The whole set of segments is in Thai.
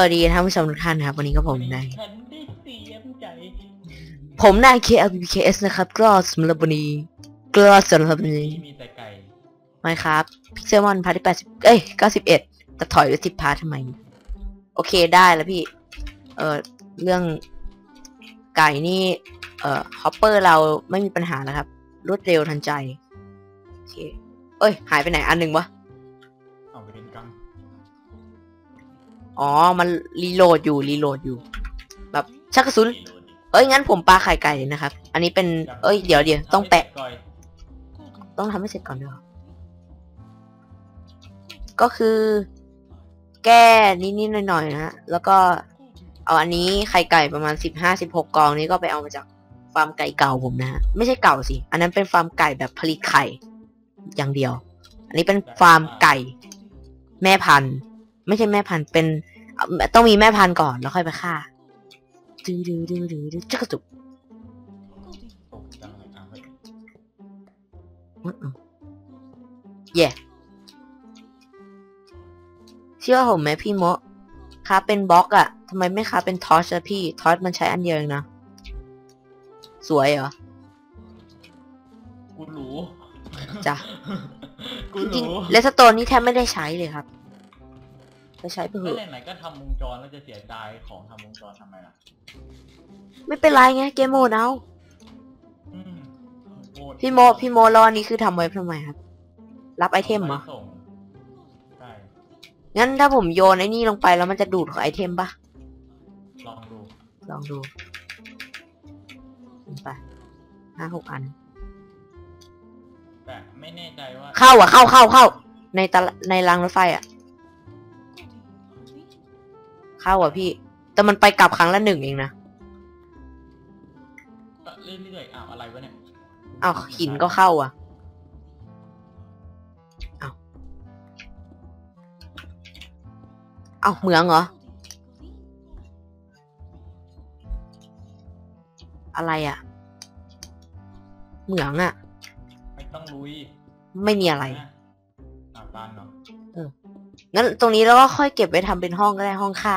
วัสดีท่านผู้ชมทุกท่านนะครับ วันนี้ก็ผมนายฉันได้เสียใจ ผมนาย KLPKS นะครับก็สำหรับวันนี้ก็สำหรับวันนี้ที่มีแต่ไก่ไม่ครับพิกเซลมอนพาร์ทที่แปดสิบเอ้ยเก้าสิบเอ็ดแต่ถอยไปสิบพาร์ททำไม โอเคได้แล้วพี่ เออเรื่องไก่นี่ เอ่อฮอปเปอร์เราไม่มีปัญหาแล้วครับ รวดเร็วทันใจ โอเค เอ้ย หายไปไหนอันหนึ่งวะ อ๋อ มันรีโหลดอยู่รีโหลดอยู่ แบบชักกระสุน เอ้ยงั้นผมปลาไข่ไก่เลยนะครับ อันนี้เป็น เอ้ยเดี๋ยวเดี๋ยวต้องแปะ ต้องทำให้เสร็จก่อนด้วยเหรอก็คือ แก้นิดๆหน่อยๆนะฮะแล้วก็เอาอันนี้ไข่ไก่ประมาณสิบห้าสิบหกกองนี้ก็ไปเอามาจากฟาร์มไก่เก่าผมนะฮะไม่ใช่เก่าสิ อันนั้นเป็นฟาร์มไก่แบบผลิตไข่อย่างเดียว อันนี้เป็นฟาร์มไก่ แม่พันธุ์ ไม่ใช่แม่พันธุ์เป็นเอ่อต้องมีแม่พันธุ์ก่อนแล้วค่อยไปฆ่าดูดูดูดูดูจักระจุกตกจังเลยอะเฮ้ยเย่เชื่อผมไหมพี่โมะค้าเป็นบล็อกอะทำไมไม่ค้าเป็นทอชอะพี่ ทอชมันใช้อันเดียวเองนะ สวยเหรอ กูรู้จ้ะ กูจริงรู้ๆเลสโตนนี่แทบไม่ได้ใช้เลยครับ จะใช้ไปเถก็อะเล่นไหนก็ทำวงจรแล้วจะเสียดายของทำวงจรทำไมล่ะไม่เป็นไรไงเกมโหมดเอาอืมโหดพี่โมพี่โมรอนี่คือทำไว้ทำไมครับ รับไอเทมเหรอาปส่งใช่งั้นถ้าผมโยนไอ้นี่ลงไปแล้วมันจะดูดของไอเทมปะลองดูลองดูลงไปห้าหกอัน แต่ไม่แน่ใจว่าเข้าอะเข้าเข้าเข้าในตะในรางรถไฟอะ เข้าอะพี่ แต่มันไปกลับครั้งละหนึ่งเองนะก็เรื่อยๆอ้าวอะไรวะเนี่ยอ้าวหินก็เข้าอะอ้าวอ้าวเหมืองเหรอ อะไรอะ เหมืองอะ ไม่ต้องลุย ไม่มีอะไรนะอ่าปานเนาะงั้นตรงนี้เราก็ค่อยเก็บไว้ทำเป็นห้องก็ได้ห้องค่า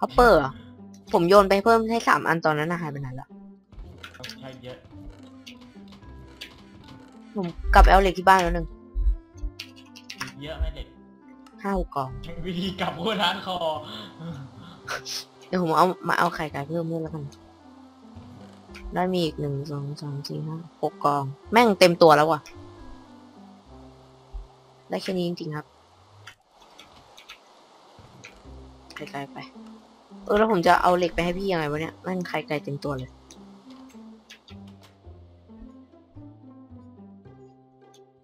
ฮอปเปอร์เหรอผมโยนไปเพิ่มให้สามอันตอนนั้นนะหายไปไหนแล้วต้องใช้เยอะผมกลับไปเอาเหล็กที่บ้านแล้วหนึ่งเยอะไหมเด็กห้าหกกล่องวิธีกลับโคตรร้านคอเดี๋ยวผมเอามาเอาไข่ไก่เพิ่มด้วยแล้วกันได้มีอีกหนึ่งสองสามสี่ห้าหกกอง แม่งเต็มตัวแล้วว่ะ ได้แค่นี้จริงๆครับไข่ไก่ไป เออแล้วผมจะเอาเหล็กไปให้พี่ยังไงวะเนี่ยแม่งไข่ไก่เต็มตัวเลย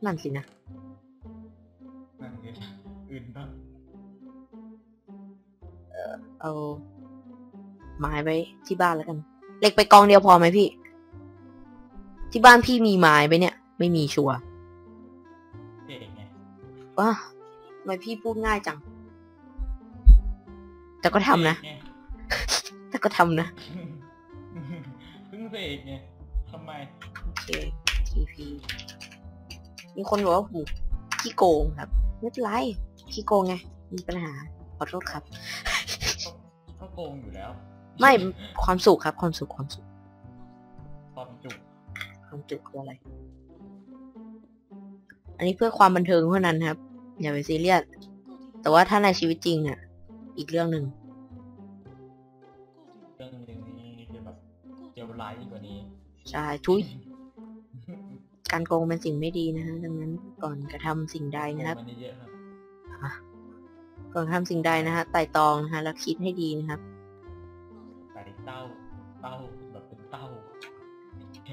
นั่นสินะนั่นไงอื่นบ้างเอาไม้ไว้ที่บ้านแล้วกันเหล็กไปกองเดียวพอไหมพี่ ที่บ้านพี่มีไม้ไหมเนี่ย ไม่มีชัวร์เด็กไงว้าทำไมพี่พูดง่ายจัง แต่ก็ทำนะเสกไงแต่ก็ทำนะเพิ่งเสกไงทำไม โอเค TP มีคนบอกว่าหูขี้โกงครับไม่เป็นไรขี้โกงไง มีปัญหา ขอโทษครับก็ก็โกงอยู่แล้ว ไม่ ความสุขครับ ความสุข ความสุข ความจุกความจุคืออะไร อันนี้เพื่อความบันเทิงเท่านั้นครับ อย่าไปซีเรียส แต่ว่าถ้าในชีวิตจริงอะ อีกเรื่องหนึ่งเรื่องหนึ่งนี่จะแบบเจลไลท์กว่านี้ ใช่ทุยการโกงเป็นสิ่งไม่ดีนะฮะดังนั้นก่อนกระทำสิ่งใดนะครับโกงมันเยอะครับก่อนทำสิ่งใดนะฮะไต่ตรองนะฮะแล้วคิดให้ดีนะครับใส่เต้าเต้าแบบเป็นเต้า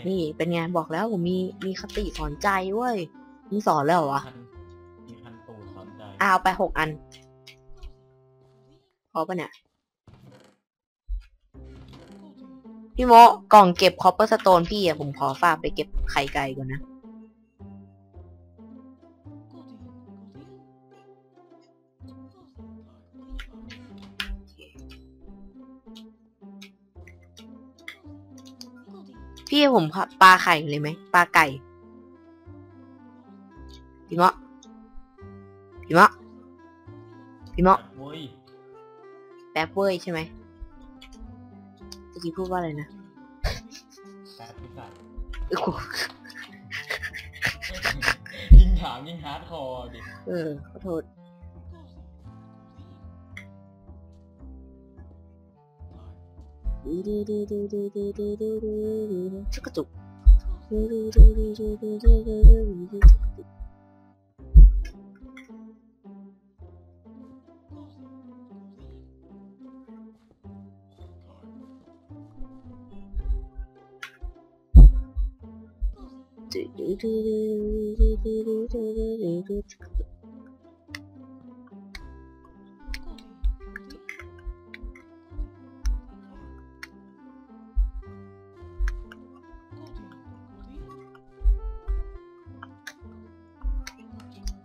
นี่เป็นไงบอกแล้วผมมีมีคติสอนใจเว้ยมึงสอนแล้วเหรอวะ พันมีพันตูสอนใจอะเอาไปหกอัน พอปะเนี่ย พี่โมกล่องเก็บคอปเปอร์สโตนพี่อะผมขอฝากไปเก็บไข่ไก่ก่อนนะ พี่ให้ผมปลาไข่เลยไหมปลาไก่ พี่เมะพี่เมะพี่เมาะเว้ย แป๊บเว้ยใช่ไหมเมื่อกี้พูดว่าอะไรนะแป๊บพิสัตว์เออยิ่งถามยิ่งฮาร์ดคอร์ดิเออขอโทษชักกระจุก ห้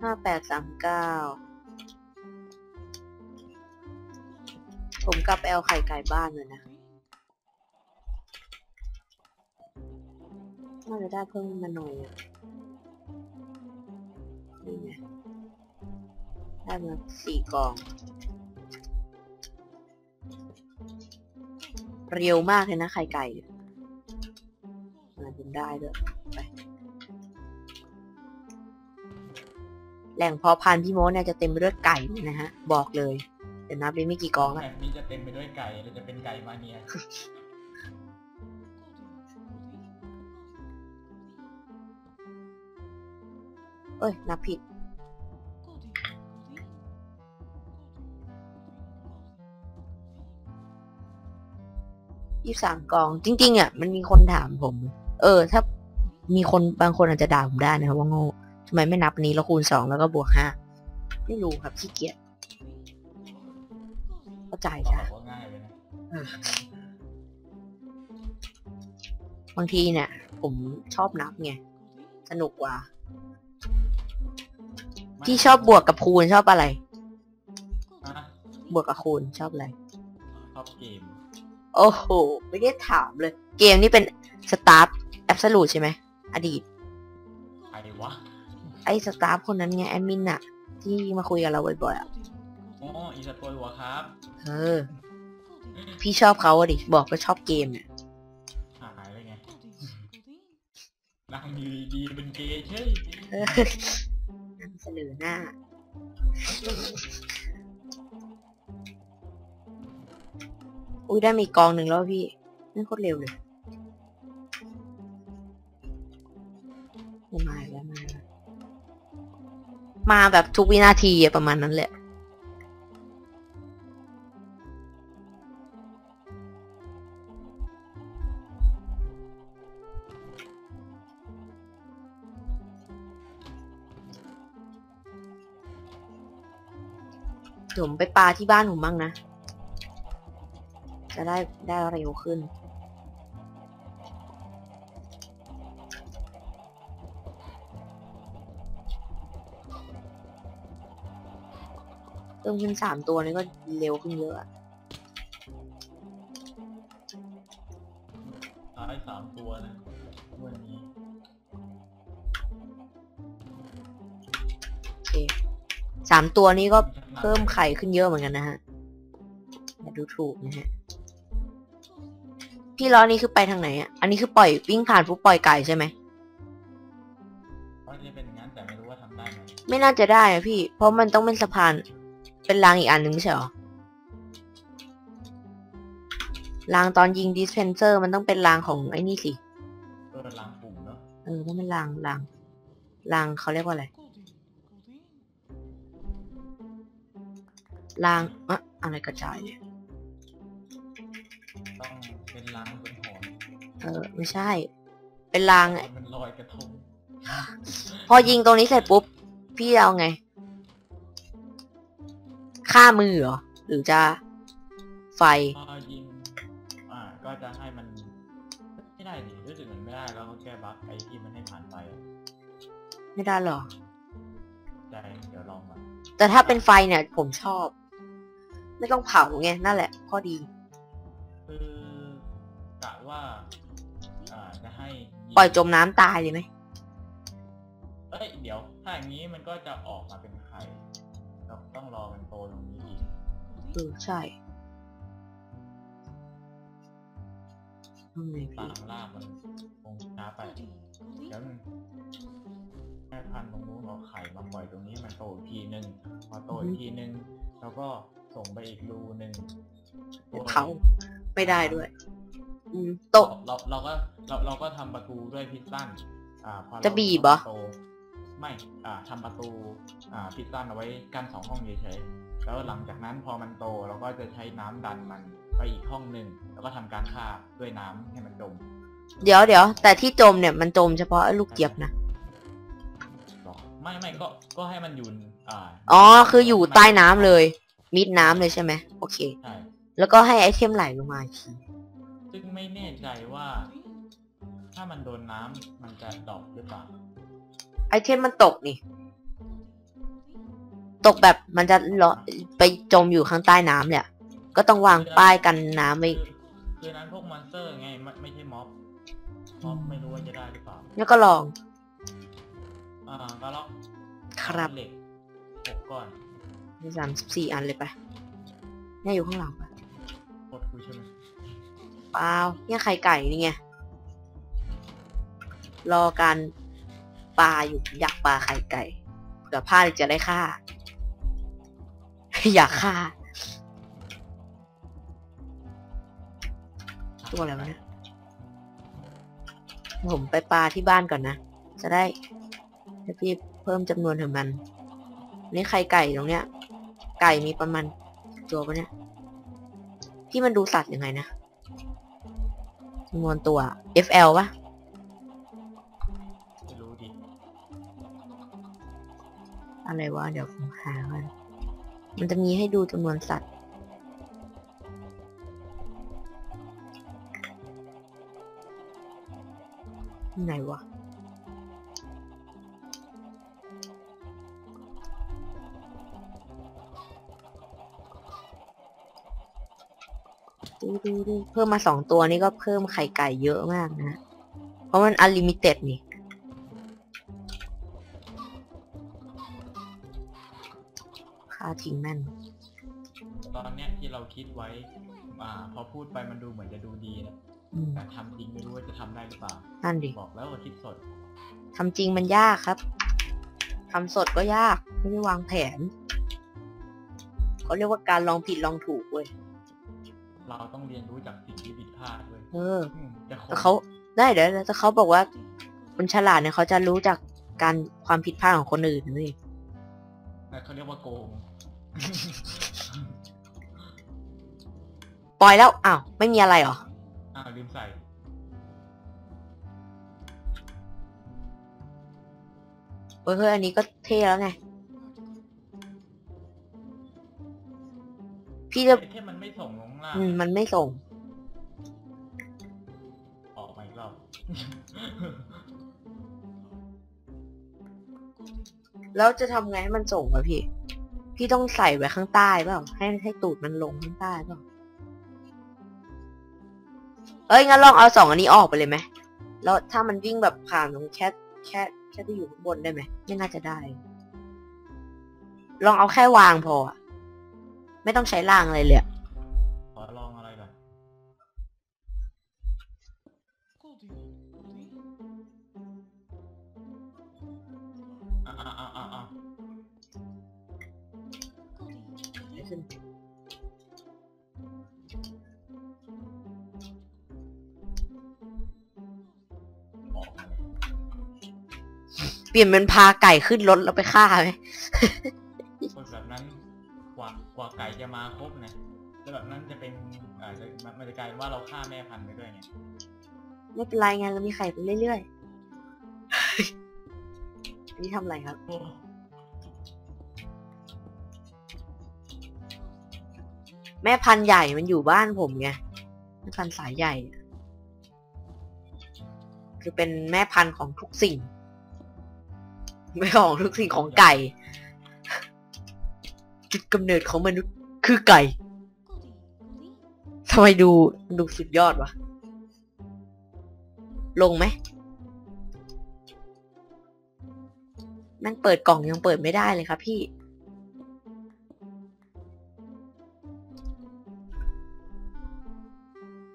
าแปดสามเก้าผมกลับไปเอาไข่ไก่บ้านเลยนะ น่าจะได้เพิ่มมาหน่อยนี่ไงได้มาสี่กล่อง เร็วมากเลยนะไข่ไก่เนี่ยมันได้ด้วยไปแหล่งเพาะพันธุ์พี่โมเนี่ยจะเต็มไปด้วยไก่เลยนะฮะ บอกเลยเดี๋ยวนับไปไม่กี่กองแล้ว แบบนี้จะเต็มไปด้วยไก่เราจะเป็นไก่มาเนีย เอ้ยนับผิด ยี่สามกอง จริง ๆ อะ มันมีคนถามผม เออ ถ้ามีคนบางคนอาจจะด่าผมได้นะครับว่าโง่ทำไมไม่นับอันนี้แล้วคูณสองแล้วก็บวกห้าไม่รู้ครับขี้เกียจเข้าใจบใช่อกว่าง่ายเลยนะบางทีเนี่ย ผมชอบนับไง สนุกกว่า พี่ชอบบวกกับคูณชอบอะไรอะบวกกับคูณชอบอะไร ชอบเกม โอ้โห ไม่ได้ถามเลย เกมนี่เป็นสตาร์แอบสูตใช่ไหม อดีต ใครวะ ไอ้สตาฟคนนั้นไงแอดมินอะที่มาคุยกับเราบ่อยๆอะอ๋ออีสปอยหัวครับ เออ พี่ชอบเขาอะดิ บอกว่าชอบเกมเนี่ยหายเลยไงนั่งอยู่ดีๆเป็นเกย์เฉยเออ นั่งเสนอหน้า อุ้ยได้มีกองหนึ่งแล้วพี่นี่โคตรเร็วเลยมาแล้วมาแล้วมาแบบทุกวินาทีอะประมาณนั้นแหละ ดี๋ยวผมไปปลาที่บ้านผมบ้างนะ จะได้ได้เร็วขึ้น เพิ่มขึ้นสามตัวนี้ก็เร็วขึ้นเยอะอะท้ายสามตัวนะวันนี้โอเคสามตัวนี้ก็ เพิ่มไข่ขึ้นเยอะเหมือนกันนะฮะอย่าดูถูกนะฮะ พี่ล้อนี้คือไปทางไหนอะ อันนี้คือปล่อยวิ่งผ่านปุ๊บปล่อยไก่ใช่ไหมก็จะเป็นอย่างนั้นแต่ไม่รู้ว่าทำได้ไหมไม่น่าจะได้อะพี่ เพราะมันต้องเป็นสะพาน เป็นรางอีกอันหนึ่งไม่ใช่หรอ รางตอนยิงดิสเพนเซอร์มันต้องเป็นรางของไอ้นี่สิเออล้างปุ่มเนาะ เออต้องเป็นรางรางรางเขาเรียกว่าอะไร รางอะอะไรกระจายเนี่ย ต้องเป็นล้างบนหอนเออ ไม่ใช่ เป็นรางมันลอยกระทงพอยิงตรงนี้เสร็จปุ๊บ พี่เอาไง ฆ่ามือเหรอ หรือจะไฟ พอยิง อ่า ก็จะให้มัน ไม่ได้ดิรู้สึกเหมือนไม่ได้แล้วก็แก้บั๊กไอ้ที่มันให้ผ่านไปอะไม่ได้หรอใจเดี๋ยวลองมาแต่ถ้าเป็นไฟเนี่ย ผมชอบ ไม่ต้องเผาไงนั่นแหละ ข้อดี คือกะว่า อ่าจะให้งปล่อยจมน้ำตายเลยไหมเอ้ยเดี๋ยวถ้าอย่างนี้มันก็จะออกมาเป็นไข่เราต้องรอมันโตตรงนี้อีกเออใช่ทำไงตาพี่มลากมันคงช้าไปเดี๋ยวนึงแม่พันธุ์ตรงนู้นเอาไข่มาปล่อยตรงนี้ให้มันโตอีกทีนึงพอโตอีกทีนึงแล้วก็ ส่งไปอีกรูหนึ่งเผาไม่ได้ด้วย อืมโตะเราเราก็เราเราก็ทำประตูด้วยพิซซันอ่าพอเราจะบีบเหรอโตไม่ อ่าทำประตู อ่าพิซซันเอาไว้กั้นสองห้องเฉยๆแล้วหลังจากนั้นพอมันโตเราก็จะใช้น้ำดันมันไปอีกห้องหนึ่งแล้วก็ทำการฆ่าด้วยน้ำให้มันจมเดี๋ยวเดี๋ยวแต่ที่จมเนี่ยมันจมเฉพาะไอ้ลูกเจี๊ยบนะหรอไม่ไม่ก็ก็ให้มันอยู่อ่าอ๋อคืออยู่ใต้น้ำเลย มิดน้ำเลยใช่ไหมโอเค ใช่แล้วก็ให้ไอเทมไหลลงมาอีกทีซึ่งไม่แน่ใจว่า ถ้ามันโดนน้ำมันจะดรอปหรือเปล่าไอเทมมันตกนี่ ตกแบบมันจะเลาะไปจมอยู่ข้างใต้น้ำเนี่ย ก็ต้องวางป้ายกันน้ำไว้คือคือนั้นพวกมอนสเตอร์ไงไม่ไม่ใช่ม็อบม็อบไม่รู้ว่าจะได้หรือเปล่า แล้วก็ลอง อ่าก็ล็อกครับ เหล็กหกก้อน มีสามสิบสี่อันเลยไปเนี่ยอยู่ข้างหลังปะกดกูใช่ไหมเปล่าเนี่ยไข่ไก่นี่ไง รอการปลาอยู่อยากปลาไข่ไก่เผื่อพลาดจะได้ฆ่า อยากฆ่า ตัวอะไรวะเนี่ยผมไปปลาที่บ้านก่อนนะ จะได้ให้พี่เพิ่มจำนวนของมัน นี่ไข่ไก่ตรงเนี้ย ไก่มีประมาณกี่ตัวปะเนี่ยพี่มันดูสัตว์ยังไงนะจำนวนตัว FL ปะไม่รู้ดิอะไรวะเดี๋ยวผมหากันมันจะมีให้ดูจำนวนสัตว์ไหนวะ ดูดูดูเพิ่มมาสองตัวนี่ก็เพิ่มไข่ไก่เยอะมากนะ เพราะมันอ n l ลิมิเต็ดนี่ ค่าทิ้งแม่น ตอนเนี้ยที่เราคิดไว้ อ่า พอพูดไปมันดูเหมือนจะดูดีนะ อืมแต่ทำจริงไม่รู้ว่าจะทำได้หรือเปล่า นั่นดิบอกแล้วว่าคิดสด ทำจริงมันยากครับทำสดก็ยาก ไม่ได้วางแผน เขาเรียกว่าการลองผิดลองถูกเว้ย เราต้องเรียนรู้จากสิ่งที่ผิดพลาดด้วยเอออืมจะคแต่เขาได้เดี๋ยวแต่เขาบอกว่าคนฉลาดเนี่ยเขาจะรู้จากการความผิดพลาดของคนอื่นเว้ยแต่เขาเรียกว่าโกงปล่อยแล้ว อ้าว ไม่มีอะไรเหรอ อ้าว ลืมใส่เฮ้ยเฮ้ยอันนี้ก็เท่แล้วไง พี่จะแค่มันไม่ส่งลง ล่างอืมมันไม่ส่ง ออกมาอีกรอบ แล้วจะทำไงให้มันส่งอะพี่ พี่ต้องใส่ไว้ข้างใต้เปล่าให้ให้ตูดมันลงข้างใต้เปล่าเอ้ยงั้นลองเอาสองอันนี้ออกไปเลยไหมแล้วถ้ามันวิ่งแบบผ่านตรงแค่แค่แค่ที่อยู่ข้างบนได้ไหมไม่น่าจะได้ ลองเอาแค่วางพออะไม่ต้องใช้ล่างอะไรเลยอะ เปลี่ยนเป็นพาไก่ขึ้นรถแล้วไปฆ่าไหมคนแบบนั้นกว่ากว่าไก่จะมาครบนะแล้วแบบนั้นจะเป็นอาจจะมันมันจะกลายเป็นว่าเราฆ่าแม่พันธุ์ไปด้วยไงไม่เป็นไรไงเรามีไข่ไปเรื่อยๆ อันนี้ทำอะไรครับ โอ้แม่พันธุ์ใหญ่มันอยู่บ้านผมไงแม่พันธุ์สายใหญ่อะคือเป็นแม่พันธุ์ของทุกสิ่ง ไม่ของทุกสิ่งของไก่ จุดกำเนิดของมนุษย์คือไก่ทำไมดูดูสุดยอดวะ ลงไหมแม่งเปิดกล่องยังเปิดไม่ได้เลยครับพี่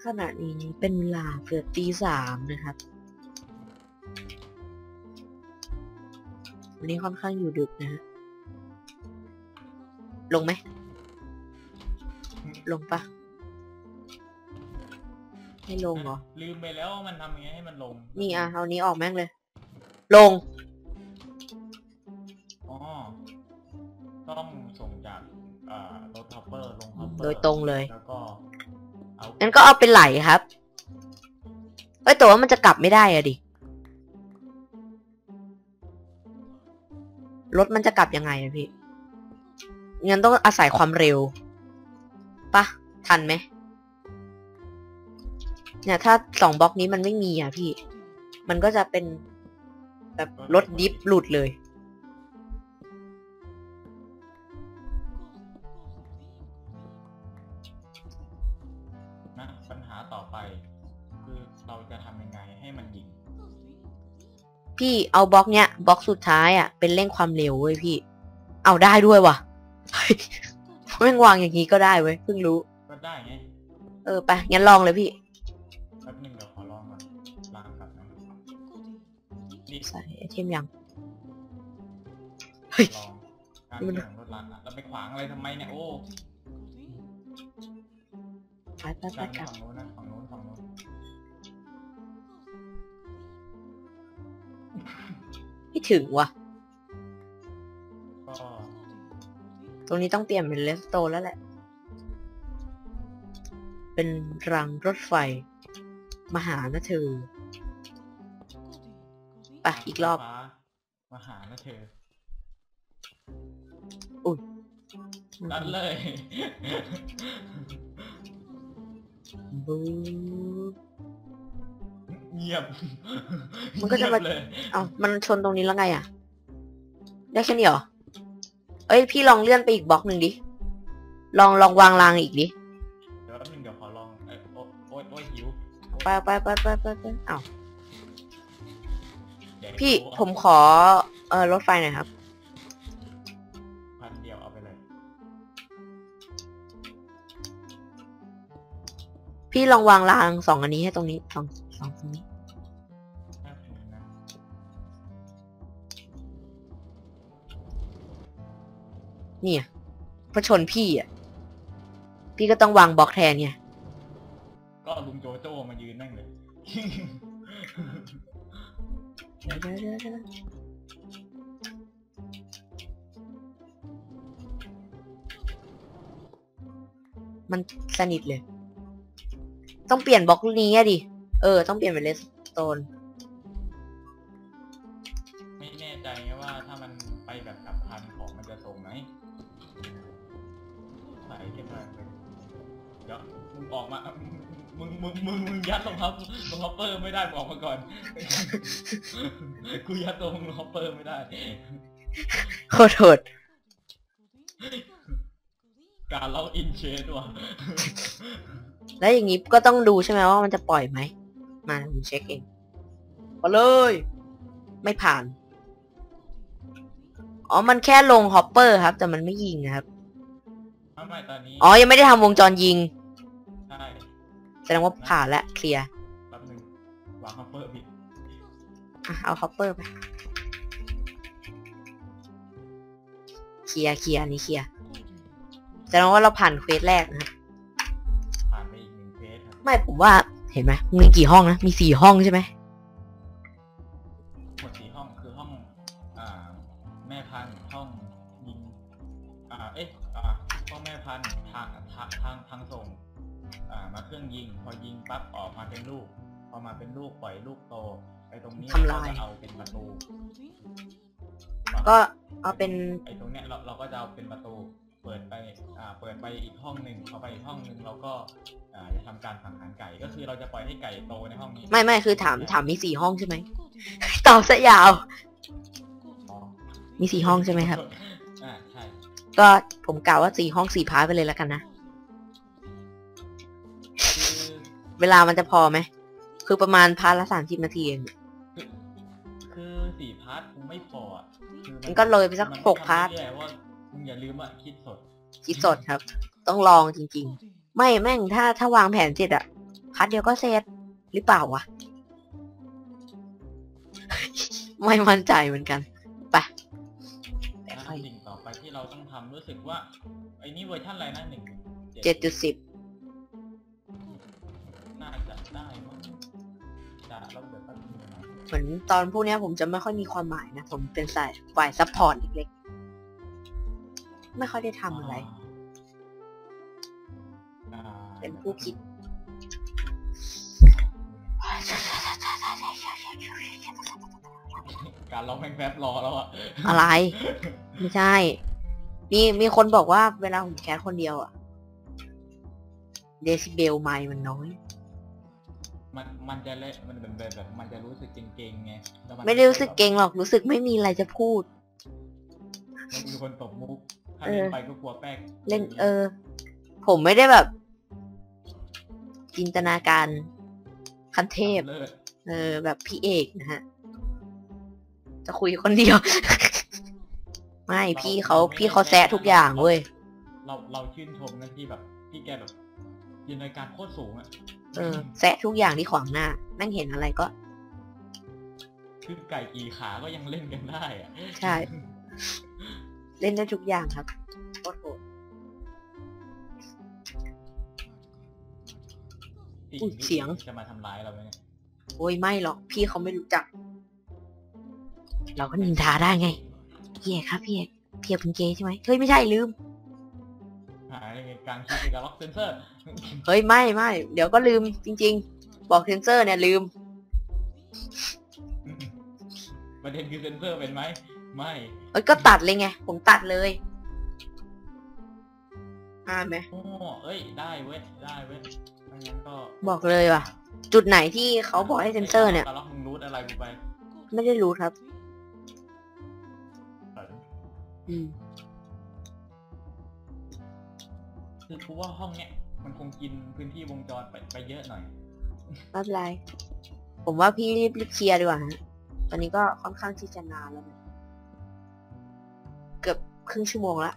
ขณะนี้เป็นเวลาเกือบตีสามนะครับ วันนี้ค่อนข้างอยู่ดึกนะฮะลงไหม ลงปะให้ลงเหรอ ลืมไปแล้วว่ามันทำยังไงให้มันลง นี่อะเอานี้ออกแม่งเลย ลง อ๋อ ต้องส่งจากอ่ารถฮอปเปอร์ลงฮอปเปอร์โดยตรงเลย แล้วก็เอางั้นก็เอาเป็นไหลครับ เอ้ยแต่ว่ามันจะกลับไม่ได้อะดิ รถมันจะกลับยังไงอะพี่งั้นต้องอาศัยความเร็วปะทันไหมเนี่ย ถ้าสองบล็อกนี้มันไม่มีอะพี่ มันก็จะเป็นแบบรถดิฟหลุดเลย พี่เอาบล็อกเนี้ยบล็อกสุดท้ายอะเป็นเร่งความเร็วเว้ยพี่ เอาได้ด้วยว่ะเฮ้ยแม่งวางอย่างนี้ก็ได้เว้ยเพิ่งรู้ ก็ได้ไงเออไปงั้นลองเลยพี่แป๊บนึงเดี๋ยวขอลองก่อนล้างกลับนะนี่ใส่ไอเทมยังเฮ้ยลองการมันเรื่องรถล้างอะเราไปขวางอะไรทำไมเนี่ยโอ้ไปไปไปด้านกลับฝั่งโน้นนะฝั่งโน้นฝั่ง ถึงว่ะก็ตรงนี้ต้องเปลี่ยนเป็นเลสโตแล้วแหละ เป็นรังรถไฟ มหานะเธอไปอีกรอบฟ้ามาหานะเธอ อุ้ยดันเลยบู เงียบมันก็จะมา เงียบเลยเอามันชนตรงนี้แล้วไงอะ ได้แค่นี้เหรอ เอ้ย พี่ลองเลื่อนไปอีกบล็อกหนึ่งดิ ลองลองวางรางอีกดิ เดี๋ยวแป๊บนึงเดี๋ยวขอลองเอ้ยโอ๊ยโอ๊ยโอ๊ยหิวไปไปไปไปไปไปเอ้าเดี๋ยวพี่หิวเอาผมขอ เออรถไฟหน่อยครับ พันเดียวเอาไปเลยพี่ลองวางรางสองอันนี้ให้ตรงนี้สองส องตรงนี้แป๊บนึงนะเนี่ยพอชนพี่อะ พี่ก็ต้องวางบล็อกแทนไงก็ลุงโจโจ้มายืนนั่งเลยเดี๋ยวเดี๋ยวเดี๋ยวเดี๋ยวมันสนิทเลย ต้องเปลี่ยนบล็อกนี้อะดิ เออ ต้องเปลี่ยนเป็นเลสโตนไม่แน่ใจไงว่าถ้ามันไปแบบกับพันของมันจะส่งไหมใส่เข้มไปเลยเดี๋ยวมึงออกมา มึง มึง มึง มึงยัดลงครับลงฮอปเปอร์ไม่ได้มึงออกมาก่อน กูยัดตัวมึงลงฮอปเปอร์ไม่ได้โคตรโหดการเล่าอินเชนว่ะ แล้วอย่างนี้ก็ต้องดูใช่ไหมว่ามันจะปล่อยไหม มาผมเช็คเองมาเลย ไม่ผ่าน อ๋อ มันแค่ลงฮอปเปอร์ครับ แต่มันไม่ยิงนะครับไม่ไม่ตอนนี้อ๋อ ยังไม่ได้ทำวงจรยิง ใช่แสดงว่าผ่านแล้วเคลียร์แป๊บนึงวางฮอปเปอร์ผิดอะเอาฮอปเปอร์ไป เคลียร์เคลียร์อันนี้เคลียร์แสดงว่าเราผ่านเควสแรกนะครับผ่านไปอีกหนึ่งเฟสครับ ไม่ผมว่า เห็นไหมมีกี่ห้องนะ มีสี่ห้องใช่ไหมหมดสี่ห้องคือห้องอ่าแม่พันธุ์ห้องยิงอ่าเอ๊ะอ่าห้องแม่พันธุ์ทางทางทางทางส่งอ่ามาเครื่องยิง พอยิงปั๊บออกมาเป็นลูก พอมาเป็นลูกปล่อยลูกโตไอ้ตรงนี้ทำลาย เรจะเอาเป็นประตูก็เอาเป็น ไอ้ตรงเนี้ยเราเราก็จะเอาเป็นประตูเปิด ไปอ่าเปิดไปอีกห้องหนึ่งพอไปอีกห้องหนึ่งเราก็อ่าจะทำการสังหารไก่ ก็คือเราจะปล่อยให้ไก่โตในห้องนี้ไม่ไม่คือถามถามมีสี่ห้องใช่ไหมตอบซะยาวอ๋อมีสี่ห้องใช่ไหมครับอ่าใช่ก็ผมกล่าวว่าสี่ห้องสี่พาร์ทไปเลยแล้วกันนะคือเวลามันจะพอไหมคือประมาณพาร์ทละสามสิบนาทีเองคือคือสี่พาร์ทคงไม่พออะคือมันก็เลยไปสักมันหกพาร์ททำเรื่อยๆว่ามึงอย่าลืมว่าคิดสด คิดสดครับ ต้องลองจริง ๆ ไม่แม่งถ้าถ้าวางแผนเสร็จอะพาร์ทเดียวก็เสร็จหรือเปล่าวะ ไม่มั่นใจเหมือนกันไปแต่นะไฟสิ่งต่อไปที่เราต้องทำรู้สึกว่าไอ้นี่เวอร์ชันอะไรนะหนึ่งเจ็ดจุดสิบน่าจะได้มั้งจะเราเดี๋ยวแป๊บนึงนะเหมือนตอนพวกเนี้ยผมจะไม่ค่อยมีความหมายนะ ผมเป็นสายฝ่ายซัพพอร์ตเล็กๆ ไม่ค่อยได้ทำอะไรอ่าเป็นผู้คิด การร้องเพลงแฟบรอแล้วอะอะไร ไม่ใช่ มีมีคนบอกว่าเวลาผมแคสคนเดียวอะเดซิเบลไมค์มันน้อย มันมันจะเละมันเป็นแบบแบบ มันจะรู้สึกเก่งๆไงแล้วนไม่ได้รู้สึกเก่งหรอกรู้สึกไม่มีอะไรจะพูด มันมีคนตบมุก ถ้าเออเล่นไปก็กลัวแป้งเล่น เออ ผมไม่ได้แบบ จินตนาการคันเทพ เลิศเออ แบบพี่เอกนะฮะ จะคุยคนเดียว ไม่พี่เขาพี่เขาแซะทุกอย่างเว้ย เราเราชื่นชมนะที่แบบที่แกแบบจินตนาการโคตรสูงอะเออแซะทุกอย่างที่ขวางหน้าแม่งเห็นอะไรก็คือไก่กี่ขาก็ยังเล่นกันได้อะใช่ เล่นได้ทุกอย่างครับโคตรโหดสิ่อุ๊ยที่เสียง จะมาทำร้ายเราไหมเนี่ยโอ้ยไม่หรอก พี่เขาไม่รู้จัก เราก็นินทาได้ไงพี่เอกครับพี่เอกพี่เอกเป็นเกย์ใช่ไหมเฮ้ยไม่ใช่ลืม หายในการคิดในการล็อกเซนเซอร์ เฮ้ยไม่ไม่เดี๋ยวก็ลืมจริง ๆ บอกเซนเซอร์เนี่ยลืม ประเด็นคือเซนเซอร์เป็นไหม ไม่ เอ้ยก็ตัดเลยไง ผมตัดเลยอ่านไหมโอ้เอ้ย ได้เว้ย ได้เว้ยไม่งั้นก็บอกเลยว่ะ จุดไหนที่เขาบอกให้เซนเซอร์เนี่ยการล็อกมึงรู้อะไรกูไปไม่ได้รู้ครับ อืม คือกูว่าห้องเนี้ยมันคงกินพื้นที่วงจรไปไปเยอะหน่อย ไม่เป็นไร ผมว่าพี่รีบรีบเคลียร์ดีกว่าฮะตอนนี้ก็ค่อนข้างที่จะนานแล้วนะ เกือบครึ่งชั่วโมงละ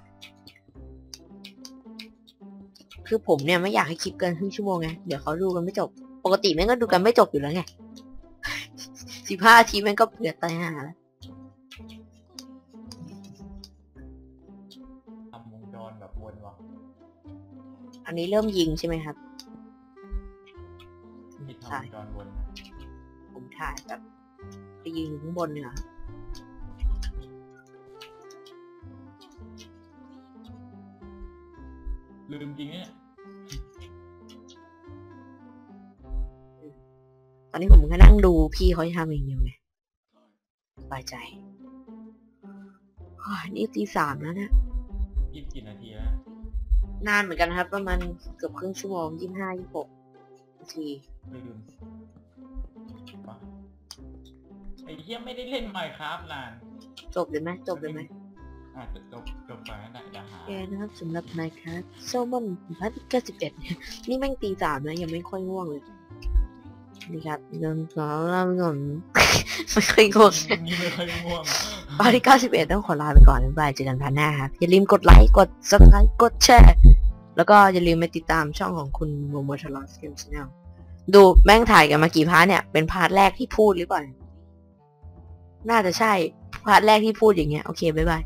คือผมเนี่ยไม่อยากให้คลิปเกินครึ่งชั่วโมงไงเดี๋ยวเขาดูกันไม่จบ ปกติแม่งก็ดูกันไม่จบอยู่แล้วไงสิบห้าทีแม่งก็เผื่อตายห่าแล้วทำวงจรแบบวนว่ะอันนี้เริ่มยิงใช่ไหมครับที่ทำใช่วงจรวน ผมถ่ายแบบไปยิงอยู่ข้างบนเนี่ย ลืมจริงเนี่ยตอนนี้ผมก็นั่งดูพี่เขาทำอย่างเดียวไงสบายใจอ้าวนี่ตีสามแล้วนะยี่สิบกี่นาทีแล้วนานเหมือนกันนะครับ ประมาณเกือบครึ่งชั่วโมงยี่ห้ายี่หกนาทีลืมวะไอ้เหี้ยไม่ได้เล่นไมค์ครับนาน จบเลยไหมจบเลยไหม อะจบจบจบไปนั่นแหละอย่าหาแกนะครับสำหรับนายครับโซมอนพัทเก้าสิบเอ็ดเนี่ยนี่แม่งตีสามนะยังไม่ค่อยง่วงเลยนี่ครับเดินสองลำหน่อนไม่ค่อยง่วงนี่ไม่ค่อยง่วงตอนที่เก้าสิบเอ็ดต้องขอลาไปก่อนบ๊ายบายเจอกันพันหน้าครับอย่าลืมกดไลค์กด subscribe กดแชร์แล้วก็อย่าลืมไปติดตามช่องของคุณโมโมทลอสเกมชแนลดูแม่งถ่ายกันมากี่พาร์ทเนี่ย เป็นพาร์ทแรกที่พูดหรือเปล่า น่าจะใช่ พาร์ทแรกที่พูดอย่างเงี้ย โอเค บ๊ายบาย